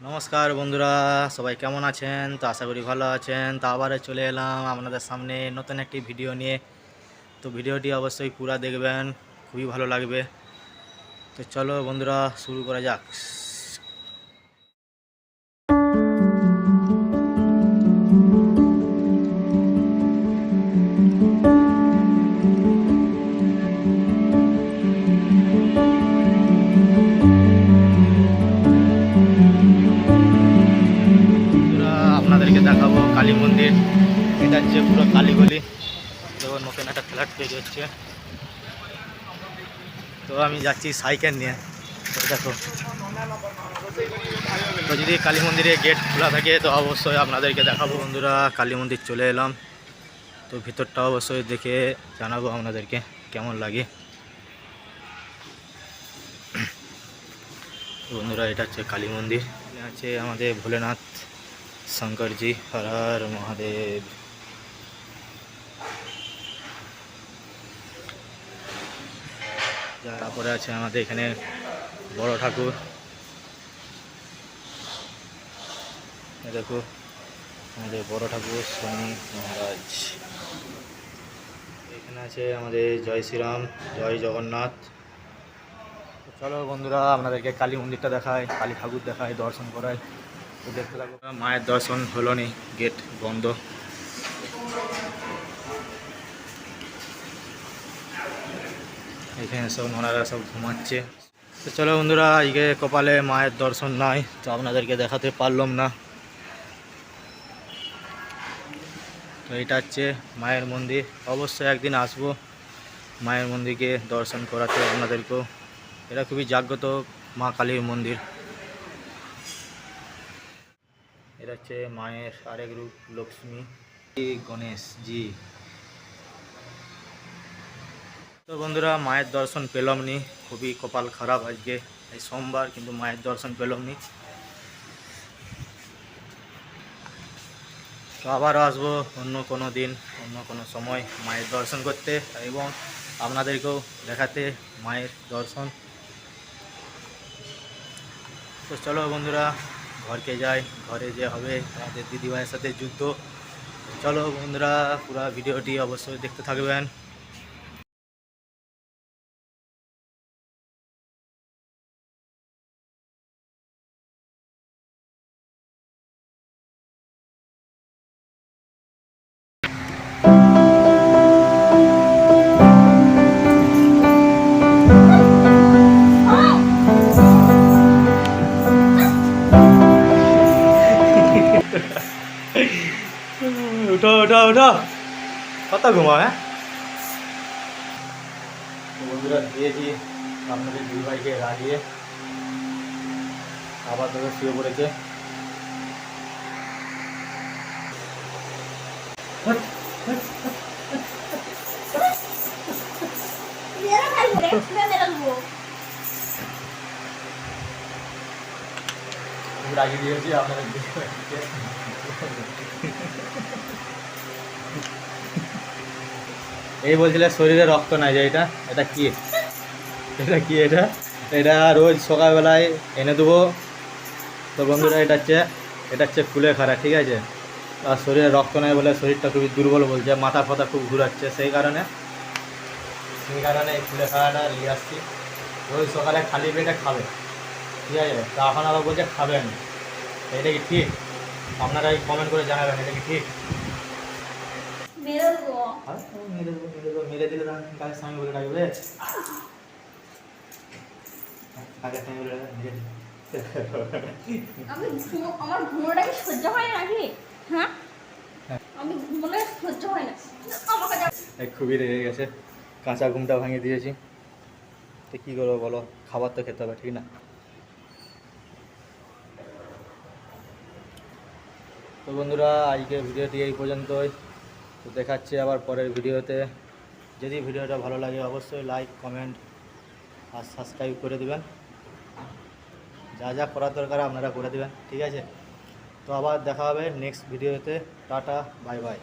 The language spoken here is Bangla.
নমস্কার বন্ধুরা, সবাই কেমন আছেন? তো আশা করি ভালো আছেন। তো আবারও চলে এলাম আপনাদের সামনে নতুন একটি ভিডিও নিয়ে। তো ভিডিওটি অবশ্যই পুরা দেখবেন, খুবই ভালো লাগবে। তো চলো বন্ধুরা, শুরু করা যাক। মন্দির এটা হচ্ছে পুরো কালীগলি। তো নতুন একটা ফ্ল্যাট পেয়ে হচ্ছে। তো আমি যাচ্ছি সাইকেল নিয়ে। দেখো, তো যদি কালী মন্দিরে গেট খোলা থাকে, তো অবশ্যই আপনাদেরকে দেখাবো বন্ধুরা। কালী মন্দির চলে এলাম। তো ভিতরটা অবশ্যই দেখে জানাব আপনাদেরকে কেমন লাগে। বন্ধুরা, এটা হচ্ছে কালী মন্দির। আছে আমাদের ভোলেনাথ। শঙ্করজি, হর হর মহাদেব। তারপরে আছে আমাদের এখানে, বড় ঠাকুর। দেখো, আমাদের বড় ঠাকুর শনি মহারাজ। এখানে আছে আমাদের জয় শ্রীরাম, জয় জগন্নাথ। চলো বন্ধুরা, আপনাদেরকে কালী মন্দিরটা দেখায়, কালী ঠাকুর দেখায়, দর্শন করায়। মায়ের দর্শন হলো নি গেট বন্ধ। এখানে সব ওনারা সব ঘুমাচ্ছে। তো চলো বন্ধুরা, আজকে কপালে মায়ের দর্শন নাই, তো আপনাদেরকে দেখাতে পারলাম না। তো এটা হচ্ছে মায়ের মন্দির। অবশ্যই একদিন আসব মায়ের মন্দিরকে দর্শন করাতে আপনাদেরকেও। এটা খুবই জাগ্রত মা কালীর মন্দির। এটা হচ্ছে মায়ের আরেক রূপ, লক্ষ্মী। গণেশ, জি। তো বন্ধুরা, মায়ের দর্শন পেলাম নি। খুবই কপাল খারাপ আজকে। এই সোমবার কিন্তু মায়ের দর্শন পেলাম নি। তো আবারও আসব অন্য কোনো দিন, অন্য কোনো সময় মায়ের দর্শন করতে এবং আপনাদেরকেও দেখাতে মায়ের দর্শন। তো চলো বন্ধুরা ঘরকে যাই ঘরে যে হবে আমাদের দিদিভাইয়ের সাথে যুদ্ধ। চলো বন্ধুরা, পুরো ভিডিওটি অবশ্যই দেখতে থাকবেন। উঠো উঠো উঠো। কত ঘুমাও হ্যাঁ? তো বন্ধুরা দিয়েছি আপনাদের দুই ভাইকে রাগিয়ে। আবার তোকে শুয়ে পড়েছে। আমি দিয়েছি আপনাদের এই বলছিলে শরীরে রক্ত নাই যে এটা? এটা কি? এটা কি এটা? এটা রোজ সকালবেলায় এনে দেবো। তো বন্ধুরা, এটা হচ্ছে এটা হচ্ছে ফুলে খারা ঠিক আছে? আর শরীরে রক্ত নাই বলে শরীরটা খুবই দুর্বল বলছে মাথা ফাথা খুব ঘুরাচ্ছে, সেই কারণে সেই কারণে এই ফুলে খাওয়াটা নিয়ে আসছি। রোজ সকালে খালি পেটে খাবে। ঠিক আছে? তা এখন আবার বলছে খাবেন। এটা কি ঠিক? আপনারা কমেন্ট করে জানাবেন এটা কি ঠিক? মেরে দেবো। মেরে দেবো মেরে দেবো মেরে দিলে তখন কাকে স্বামী বলে ডাকবে? কাকে স্বামী বলে মেরে আমি আমার ঘুমোটা সহ্য হয় না নাকি? হ্যাঁ? আমি সহ্য হয় না। খুবই রেগে গেছে। কাঁচা ঘুমটা ভাঙিয়ে দিয়েছি। তো কী করব বলো? খাবার তো খেতে হবে ঠিক না? তো বন্ধুরা আজকে ভিডিওটি এই পর্যন্তই। তো দেখাচ্ছি আবার পরের ভিডিওতে। যদি ভিডিওটা ভালো লাগে, অবশ্যই লাইক কমেন্ট আর সাবস্ক্রাইব করে দিবেন। যা যা করার দরকার আপনারা করে দেবেন, ঠিক আছে? তো আবার দেখা হবে নেক্সট ভিডিওতে। Tata bye bye